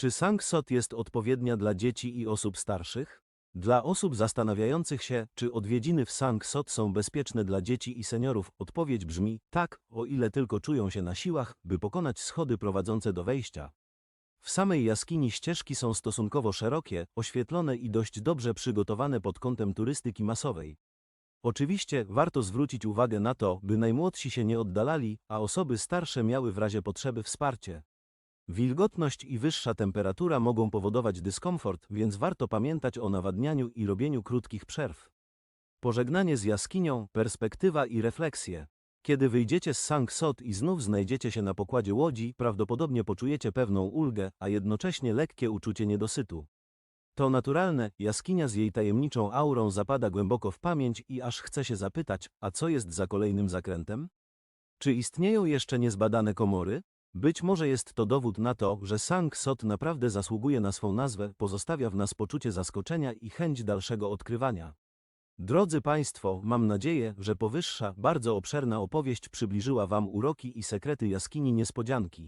Czy Sangsot jest odpowiednia dla dzieci i osób starszych? Dla osób zastanawiających się, czy odwiedziny w Sangsot są bezpieczne dla dzieci i seniorów, odpowiedź brzmi tak, o ile tylko czują się na siłach, by pokonać schody prowadzące do wejścia. W samej jaskini ścieżki są stosunkowo szerokie, oświetlone i dość dobrze przygotowane pod kątem turystyki masowej. Oczywiście warto zwrócić uwagę na to, by najmłodsi się nie oddalali, a osoby starsze miały w razie potrzeby wsparcie. Wilgotność i wyższa temperatura mogą powodować dyskomfort, więc warto pamiętać o nawadnianiu i robieniu krótkich przerw. Pożegnanie z jaskinią, perspektywa i refleksje. Kiedy wyjdziecie z Sangsot i znów znajdziecie się na pokładzie łodzi, prawdopodobnie poczujecie pewną ulgę, a jednocześnie lekkie uczucie niedosytu. To naturalne, jaskinia z jej tajemniczą aurą zapada głęboko w pamięć i aż chce się zapytać, a co jest za kolejnym zakrętem? Czy istnieją jeszcze niezbadane komory? Być może jest to dowód na to, że Sang Sot naprawdę zasługuje na swą nazwę, pozostawia w nas poczucie zaskoczenia i chęć dalszego odkrywania. Drodzy Państwo, mam nadzieję, że powyższa, bardzo obszerna opowieść przybliżyła Wam uroki i sekrety jaskini niespodzianki.